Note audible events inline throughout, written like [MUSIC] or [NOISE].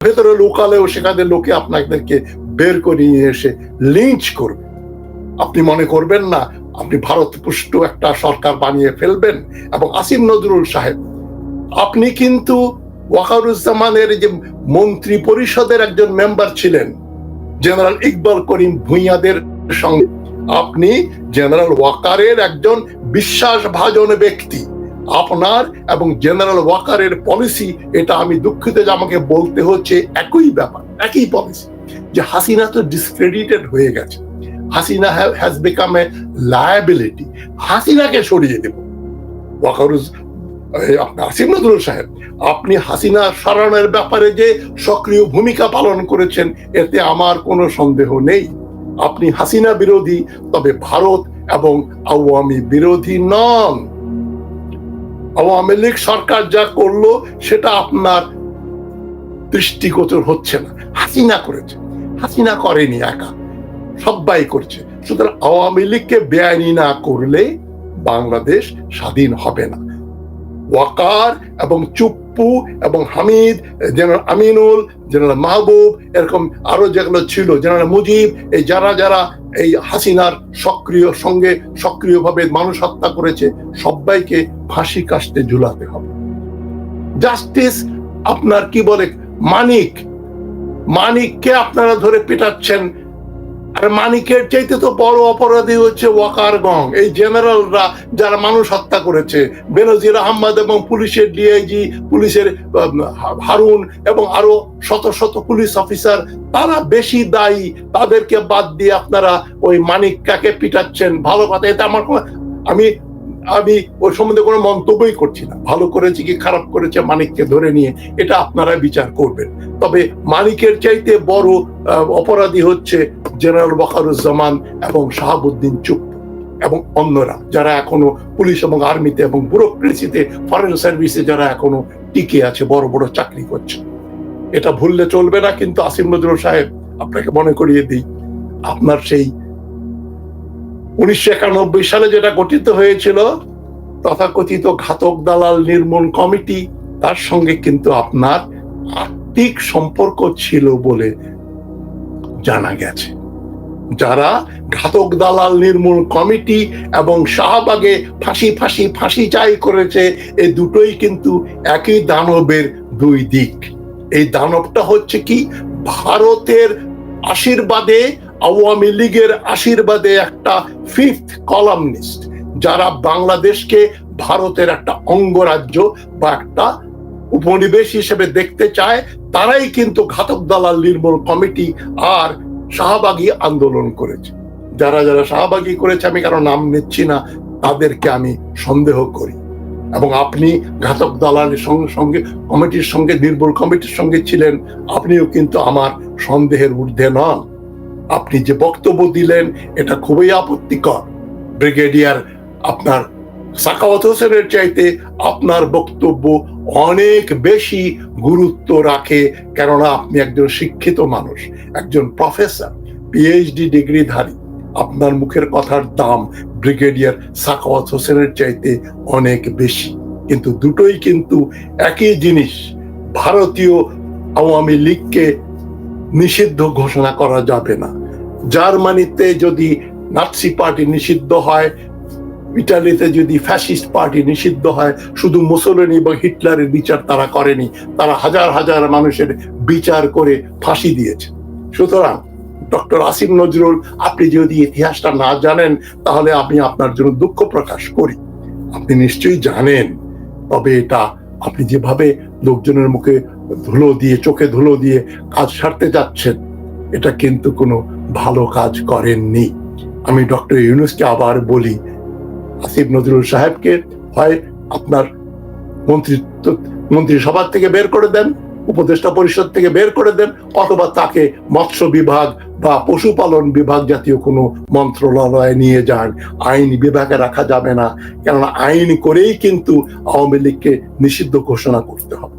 ভেতরে লোকালেও সেখানে লোকে আপনাদেরকে বের করে নিয়ে এসে লিঞ্চ করবে। আপনি মনে করবেন না, আপনি ভারত পুষ্ট একটা সরকার বানিয়ে ফেলবেন এবং আসিম নজরুল সাহেব, আপনি কিন্তু ওয়াকারুজ্জামানের যে মন্ত্রী পরিষদের একজন মেম্বার ছিলেন জেনারেল ইকবাল করিম ভুঁইয়াদের সঙ্গে। আপনি জেনারেল ওয়াকারের একজন বিশ্বাসভাজন ব্যক্তি। আপনার এবং জেনারেল ওয়াকারের পলিসি এটা আমি দুঃখিত যে আমাকে বলতে হচ্ছে একই ব্যাপার, একই পলিসি যে হাসিনা তো ডিসক্রেডিটেড হয়ে গেছে। Hasina has become a liability হাসিনাকে সরিয়ে দেব। আসিম নজরুল সাহেব, আপনি হাসিনা সরানোর ব্যাপারে যে সক্রিয় ভূমিকা পালন করেছেন, এতে আমার কোনো সন্দেহ নেই। আপনি হাসিনা বিরোধী, তবে ভারত এবং আওয়ামী বিরোধী নন। আওয়ামী লীগ সরকার যা করল, সেটা আপনার দৃষ্টিগোচর হচ্ছে না। হাসিনা করেছে। হাসিনা করেনি একা। সবাই করছে। সুতরাং আওয়ামী লীগকে বেআইনি না করলে বাংলাদেশ স্বাধীন হবে না। ওয়াকার এবং চুপ্পু এবং হামিদ, জেনারেল আমিনুল, জেনারেল মাহবুব, এরকম আরও যেগুলো ছিল, জেনারেল মুজিব, এই যারা যারা এই হাসিনার সক্রিয় সঙ্গে সক্রিয়ভাবে মানুষ হত্যা করেছে, সবাইকে ফাঁসি কাস্তে ঝুলাতে হবে। জাস্টিস আপনার কি বলে, মানিক, মানিককে আপনারা ধরে পেটাচ্ছেন আর মানিকের চাইতে তো বড় অপরাধী হচ্ছে ওয়াকার গং। এই জেনারেলরা যারা মানুষ হত্যা করেছে, বেনজির আহমদ এবং পুলিশের ডিআইজি, পুলিশের হারুন এবং আরও শত শত পুলিশ অফিসার, তারা বেশি দায়ী। তাদেরকে বাদ দিয়ে আপনারা ওই মানিক কাকে পিটাচ্ছেন? ভালো কথা, এটা আমার আমি আমি ওই সম্বন্ধে কোনো মন্তব্যই করছি না। ভালো করেছে কি খারাপ করেছে মানিককে ধরে নিয়ে, এটা আপনারা বিচার করবেন। তবে মানিকের চাইতে বড় অপরাধী হচ্ছে জেনারেল বখারুজ্জামান এবং শাহাবুদ্দিন চুপ এবং অন্যরা যারা এখনও পুলিশ এবং আর্মিতে এবং ব্যুরোক্রেসিতে, ফরেন সার্ভিসে যারা এখনও টিকে আছে, বড় বড় চাকরি করছে। এটা ভুললে চলবে না কিন্তু আসিম নজরুল সাহেব, আপনাকে মনে করিয়ে দিই, আপনার সেই উনিশশো একানব্বই সালে যেটা গঠিত হয়েছিল, তথাকথিত ঘাতক দালাল নির্মূল কমিটি, তার সঙ্গে কিন্তু আপনার আর্থিক সম্পর্ক ছিল বলে জানা গেছে। যারা ঘাতক দালাল নির্মূল কমিটি এবং শাহবাগে ফাঁসি ফাঁসি ফাঁসি চাই করেছে এই দুটোই কিন্তু একই দানবের দুই দিক। এই দানবটা হচ্ছে কি? ভারতের আশীর্বাদে, আওয়ামী লীগের আশীর্বাদে একটা ফিফথ কলামনিস্ট যারা বাংলাদেশকে ভারতের একটা অঙ্গরাজ্য বা একটা উপনিবেশ হিসেবে দেখতে চায়, তারাই কিন্তু ঘাতক দালাল নির্মূল কমিটি আর শাহবাগী আন্দোলন করেছে। যারা যারা শাহবাগী করেছে, আমি কারও নাম নিচ্ছি না, তাদেরকে আমি সন্দেহ করি। এবং আপনি ঘাতক দালালের সঙ্গে সঙ্গে, কমিটির সঙ্গে নির্মূল কমিটির সঙ্গে ছিলেন, আপনিও কিন্তু আমার সন্দেহের ঊর্ধ্বে নন। আপনি যে বক্তব্য দিলেন, এটা খুবই আপত্তিকর। ব্রিগেডিয়ার আপনার সাকাওয়াত হোসেনের চাইতে আপনার বক্তব্য অনেক বেশি গুরুত্ব রাখে, কেননা আপনি একজন শিক্ষিত মানুষ, একজন প্রফেসর পিএইচডি ডিগ্রিধারী। আপনার মুখের কথার দাম ব্রিগেডিয়ার সাকাওয়াত হোসেনের চাইতে অনেক বেশি। কিন্তু দুটোই কিন্তু একই জিনিস, ভারতীয় আওয়ামী লীগকে নিষিদ্ধ ঘোষণা করা যাবে না। জার্মানিতে যদি নাৎসি পার্টি নিষিদ্ধ হয় ইটালিতে যদি ফ্যাসিস্ট পার্টি নিষিদ্ধ হয়, শুধু মুসলিনি বা হিটলারের বিচার তারা করেনি, তারা হাজার হাজার মানুষের বিচার করে ফাঁসি দিয়েছে। সুতরাং, ডক্টর আসিম নজরুল, আপনি যদি ইতিহাসটা না জানেন, তাহলে আমি আপনার জন্য দুঃখ প্রকাশ করি। আপনি নিশ্চয়ই জানেন, তবে এটা আপনি যেভাবে লোকজনের মুখে ধুলো দিয়ে, চোখে ধুলো দিয়ে কাজ সারতে যাচ্ছেন, এটা কিন্তু কোনো ভালো কাজ করেননি। আমি ডক্টর ইউনুসকে আবার বলি আসিফ নজরুল সাহেবকে হয় আপনার মন্ত্রিত্ব মন্ত্রিসভা থেকে বের করে দেন, উপদেষ্টা পরিষদ থেকে বের করে দেন, অথবা তাকে মৎস্য বিভাগ বা পশুপালন বিভাগ জাতীয় কোনো মন্ত্রণালয়ে নিয়ে যান। আইন বিভাগে রাখা যাবে না, কেননা আইন করেই কিন্তু আওয়ামী লীগকে নিষিদ্ধ ঘোষণা করতে হবে।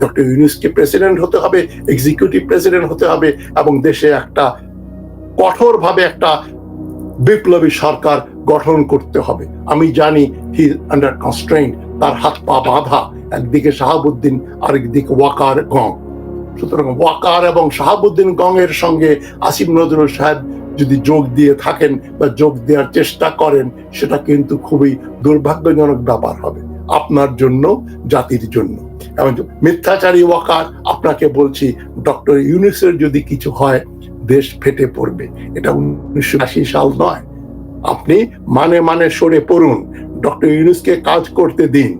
ডক্টর ইউনুসকে প্রেসিডেন্ট হতে হবে, এক্সিকিউটিভ প্রেসিডেন্ট হতে হবে, এবং দেশে একটা কঠোরভাবে একটা বিপ্লবী সরকার গঠন করতে হবে। আমি জানি হি আন্ডার কনস্ট্রেইন তার হাত পা বাঁধা, একদিকে শাহাবুদ্দিন, আরেকদিকে ওয়াকার গং। সুতরাং ওয়াকার এবং শাহাবুদ্দিন গং এর সঙ্গে আসিফ নজরুল সাহেব যদি যোগ দিয়ে থাকেন বা যোগ দেওয়ার চেষ্টা করেন, সেটা কিন্তু খুবই দুর্ভাগ্যজনক ব্যাপার হবে, আপনার জন্য, জাতির জন্য। এবং মিথ্যাচারী ওয়াকার, আপনাকে বলছি, ডক্টর ইউনুসের যদি কিছু হয়, দেশ ফেটে পড়বে। এটা উনিশশো আশি সাল নয়। আপনি মানে মানে সরে পড়ুন। ডক্টর ইউনুসকে কাজ করতে দিন।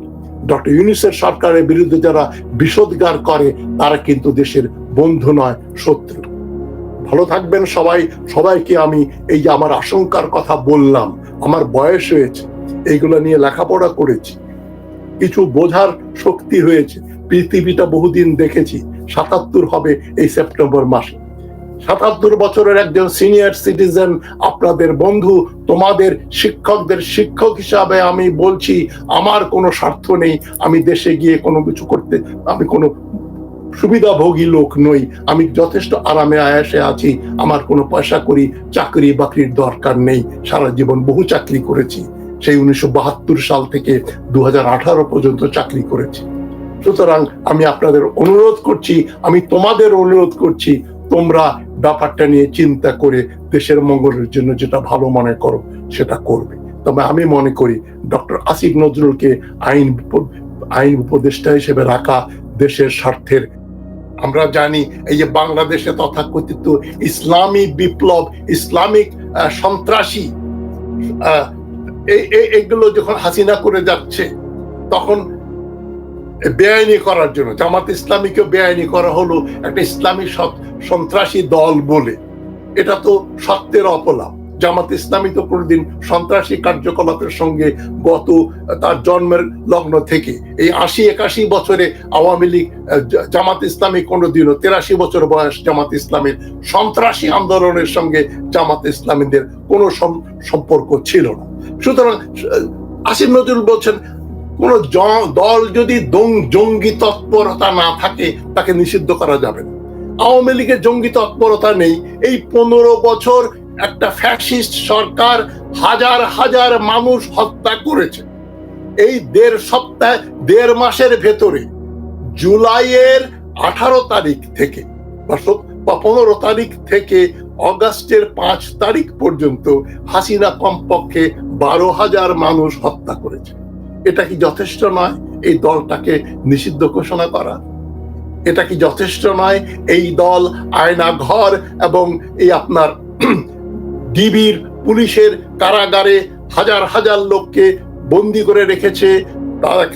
ডক্টর ইউনুসের সরকারের বিরুদ্ধে যারা বিষোদ্গার করে, তারা কিন্তু দেশের বন্ধু নয়, শত্রু। ভালো থাকবেন সবাই। সবাইকে আমি এই যে আমার আশঙ্কার কথা বললাম, আমার বয়স হয়েছে, এইগুলো নিয়ে লেখাপড়া করেছি, কিছু বোঝার শক্তি হয়েছে। পৃথিবীটা বহুদিন দেখেছি, সাতাত্তর হবে এই সেপ্টেম্বর মাসে। সাতাত্তর বছরের একজন সিনিয়র সিটিজেন আপনাদের বন্ধু, তোমাদের শিক্ষকদের শিক্ষক হিসাবে আমি বলছি, আমার কোনো স্বার্থ নেই, আমি দেশে গিয়ে কোনো কিছু করতে, আমি কোনো সুবিধাভোগী লোক নই, আমি যথেষ্ট আরামে আয়াসে আছি, আমার কোনো পয়সা করি, চাকরি বাকরির দরকার নেই, সারা জীবন বহু চাকরি করেছি, সেই উনিশশো বাহাত্তর সাল থেকে দু হাজার আঠারো পর্যন্ত চাকরি করেছি। সুতরাং আমি আপনাদের অনুরোধ করছি, আমি তোমাদের অনুরোধ করছি, তোমরা ব্যাপারটা নিয়ে চিন্তা করে দেশের মঙ্গলের জন্য যেটা ভালো মনে করো, সেটা করবে। তবে আমি মনে করি ডক্টর আসিফ নজরুলকে আইন আইন উপদেষ্টা হিসেবে রাখা দেশের স্বার্থের। আমরা জানি এই যে বাংলাদেশে তথাকথিত ইসলামী বিপ্লব, ইসলামিক সন্ত্রাসী এগুলো যখন হাসিনা করে যাচ্ছে, তখন বেআইনি করার জন্য। জামাত ইসলামীকে বেআইনি করা হলো একটা ইসলামী সন্ত্রাসী দল বলে। এটা তো সত্যের অপলাপ। জামাত ইসলামী তো কোনোদিন সন্ত্রাসী কার্যকলাপের সঙ্গে গত, তার জন্মের লগ্ন থেকে। এই আশি একাশি বছরে আওয়ামী লীগ জামাত ইসলামী কোনোদিনও তেরাশি বছর বয়স জামাত ইসলামের সন্ত্রাসী আন্দোলনের সঙ্গে জামাত ইসলামীদের কোনো সম্পর্ক ছিল না। সুতরাং আসিফ নজরুল বলছেন কোন দল যদি জঙ্গি তৎপরতা না থাকে, তাকে নিষিদ্ধ করা যাবে না। আওয়ামী লীগের জঙ্গি তৎপরতা নেই। এই পনেরো বছর একটা ফ্যাসিস্ট সরকার হাজার হাজার মানুষ হত্যা করেছে। এই দেড় সপ্তাহ, দেড় মাসের ভেতরে জুলাইয়ের আঠারো তারিখ থেকে বা পনেরো তারিখ থেকে অগাস্টের পাঁচ তারিখ পর্যন্ত হাসিনা কমপক্ষে বারো হাজার মানুষ হত্যা করেছে। এটা কি যথেষ্ট নয়? এই দলটাকে নিষিদ্ধ ঘোষণা করা। এটা কি যথেষ্ট নয়? এই দল, আয়না ঘর এবং এই আপনার [CLEARS THROAT] ডিবির পুলিশের কারাগারে হাজার হাজার লোককে বন্দি করে রেখেছে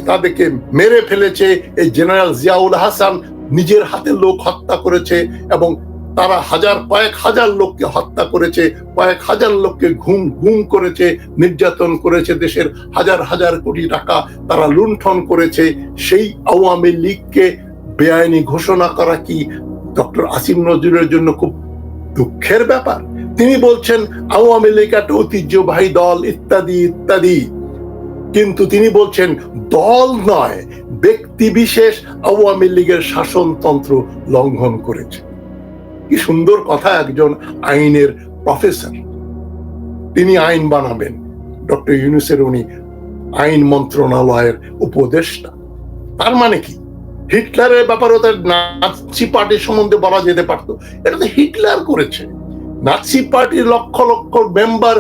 তাদেরকে মেরে ফেলেছে, এই জেনারেল জিয়াউল হাসান নিজের হাতে লোক হত্যা করেছে এবং তারা হাজার, কয়েক হাজার লোককে হত্যা করেছে, কয়েক হাজার লোককে ঘুম ঘুম করেছে, নির্যাতন করেছে দেশের হাজার হাজার কোটি টাকা তারা লুণ্ঠন করেছে। সেই আওয়ামী লীগকে বেআইনি ঘোষণা করা কি ডক্টর আসিম নজরুলের জন্য খুব দুঃখের ব্যাপার? তিনি বলছেন, আওয়ামী লীগ একটা ঐতিহ্যবাহী দল, ইত্যাদি ইত্যাদি। কিন্তু তিনি বলছেন, দল নয়, ব্যক্তি বিশেষ আওয়ামী লীগের শাসনতন্ত্র লঙ্ঘন করেছে। কি সুন্দর কথা একজন আইনের প্রফেসর। তিনি আইন বানাবেন। ডক্টর ইউনুসের উনি আইন মন্ত্রণালয়ের উপদেষ্টা। তার মানে কি? হিটলারের ব্যাপারে তার নাৎসি পার্টির সম্বন্ধে বলা যেতে পারত। এটা তো হিটলার করেছে। নাৎসি পার্টির লক্ষ লক্ষ মেম্বার,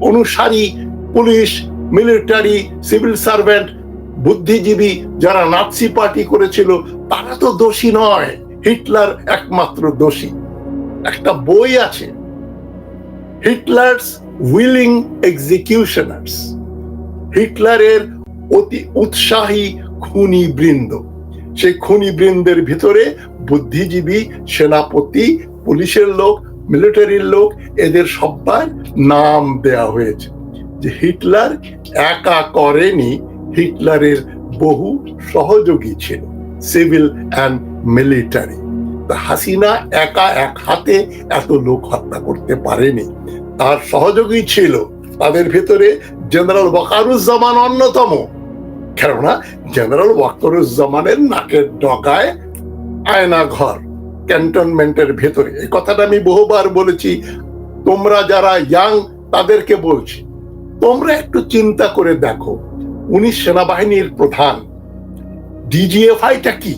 অনুসারী, পুলিশ, মিলিটারি, সিভিল সার্ভেন্ট, বুদ্ধিজীবী যারা নাৎসি পার্টি করেছিল, তারা তো দোষী নয়। হিটলার একমাত্র দোষী। একটা বই আছে, হিটলার্স উইলিং এক্সিকিউশনার্স। হিটলারের অতি উৎসাহী খুনি বৃন্দ সেই খুনি বৃন্দের ভিতরে বুদ্ধিজীবী, সেনাপতি, পুলিশের লোক, মিলিটারির লোক, এদের সবার নাম দেয়া হয়েছে। যে হিটলার একা করেনি, হিটলারের বহু সহযোগী ছিল, সিভিল অ্যান্ড মিলিটারি হাসিনা একা এক হাতে এত লোক হত্যা করতে পারেনি। তার সহযোগী ছিল তাদের ভেতরে জেনারেল ওয়াকারুজ্জামান অন্যতম। কেননা জেনারেল ওয়াকারুজ্জামানের নাকের ডগায় আয়না ঘর ক্যান্টনমেন্টের ভেতরে। এই কথাটা আমি বহুবার বলেছি, তোমরা যারা ইয়াং তাদেরকে বলছি। তোমরা একটু চিন্তা করে দেখো, উনি সেনাবাহিনীর প্রধান। ডিজিএফআইটা কি?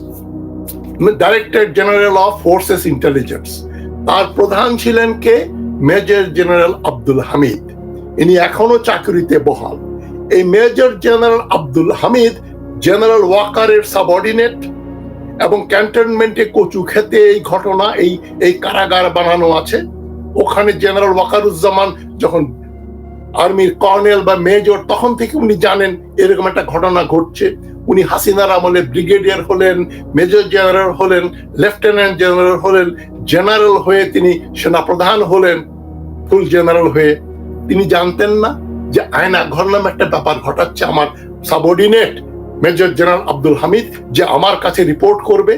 Director general of forces intelligence তার প্রধান ছিলেন কে? মেজর জেনারেল আব্দুল হামিদ ইনি এখনও চাকরিতে বহাল। এই major general Abdul Hamid general ওয়াকারের সাবঅর্ডিনেট এবং ক্যান্টনমেন্টে কচু খেতে এই ঘটনা, এই এই কারাগার বানানো আছে। ওখানে জেনারেল ওয়াকারুজ্জামান যখন আর্মির কর্নেল বা মেজর, তখন থেকে উনি জানেন এরকম একটা ঘটনা ঘটছে। উনি হাসিনার আমলে ব্রিগেডিয়ার হলেন, মেজর জেনারেল হলেন, লেফটেন্যান্ট জেনারেল হলেন, জেনারেল হয়ে তিনি সেনাপ্রধান হলেন, ফুল জেনারেল হয়ে। তিনি জানতেন না যে আয়না ঘর নামে একটা ব্যাপার ঘটাচ্ছে আমার subordinate major general Abdul Hamid যে আমার কাছে রিপোর্ট করবে।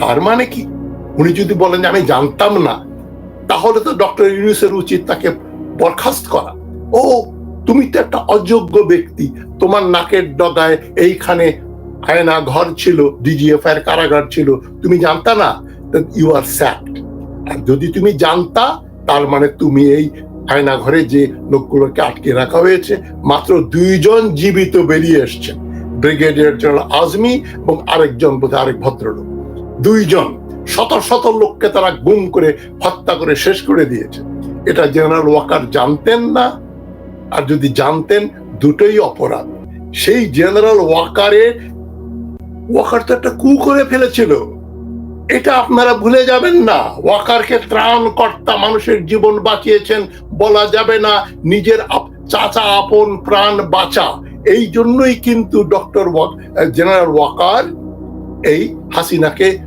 তার মানে কি? উনি যদি বলেন যে আমি জানতাম না, তাহলে তো ডক্টর ইউনুসের উচিত তাকে বরখাস্ত করা। ও, তুমি তো একটা অযোগ্য ব্যক্তি। তোমার নাকের ডগায় এইখানে আয়না ঘর ছিল ডিজিএফ এর কারাগার ছিল। তুমি জানতা না? ইউ আর স্যাক্ট আর যদি তুমি জানতা, তার মানে তুমি এই আয়না ঘরে যে লোকগুলোকে আটকে রাখা হয়েছে, মাত্র দুইজন জীবিত বেরিয়ে এসছেন ব্রিগেডিয়ার জেনারেল আজমি এবং আরেকজন বোধ আরেক ভদ্রলোক। দুইজন, শত শত লোককে তারা গুম করে হত্যা করে শেষ করে দিয়েছে। এটা জেনারেল ওয়াকার জানতেন না আর যদি জানতেন, দুটোই অপরাধ। সেই জেনারেল ওয়াকারে, ওয়াকার তো একটা কু করে ফেলেছিল। এটা আপনারা ভুলে যাবেন না। ওয়াকারকে ত্রাণকর্তা মানুষের জীবন বাঁচিয়েছেন বলা যাবে না। নিজের চাচা আপন প্রাণ বাঁচা। এই জন্যই কিন্তু ডক্টর জেনারেল ওয়াকার এই হাসিনাকে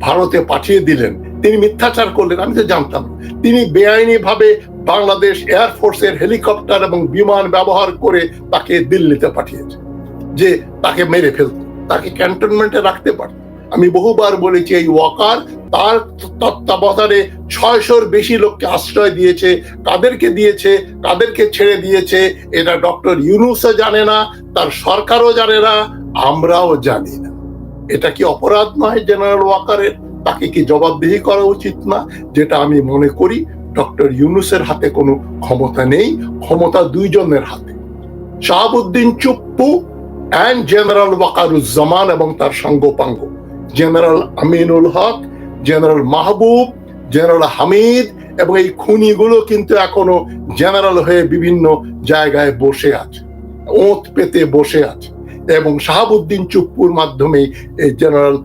ভারতে পাঠিয়ে দিলেন। তিনি মিথ্যাচার করলেন, আমি তো জানতাম। তিনি বেআইনি ভাবে বাংলাদেশ এয়ারফোর্সের হেলিকপ্টার এবং বিমান ব্যবহার করে তাকে দিল্লিতে পাঠিয়েছে, যে তাকে মেরে ফেলত, তাকে ক্যান্টনমেন্টে রাখতে পারত। আমি বহুবার বলেছি, এই ওয়াকার তার তত্ত্বাবধানে ছয়শোর বেশি লোককে আশ্রয় দিয়েছে, কাদেরকে দিয়েছে, কাদেরকে ছেড়ে দিয়েছে, এটা ডক্টর ইউনুসও জানে না, তার সরকারও জানে না, আমরাও জানি না। এটা কি অপরাধ নয় জেনারেল ওয়াকারের? তাকে কি জবাবদিহি করা উচিত না? যেটা আমি মনে করি ডক্টর ইউনুসের হাতে কোনো ক্ষমতা নেই, ক্ষমতা দুইজনের হাতে। শাহাবুদ্দিন চুপ্পু অ্যান্ড জেনারেল ওয়াকারুজ্জামান এবং তার সঙ্গপাঙ্গ। General Aminul Haque general Mahbub general Hamid এবং এই খুনিগুলো কিন্তু এখনও জেনারেল হয়ে বিভিন্ন জায়গায় বসে আছে, ওঁত পেতে বসে আছে। এবং শাহাবুদ্দিন চুপ্পুর মাধ্যমে এই জেনারেল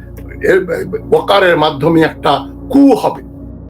ওয়াকারের মাধ্যমে একটা কু হবে।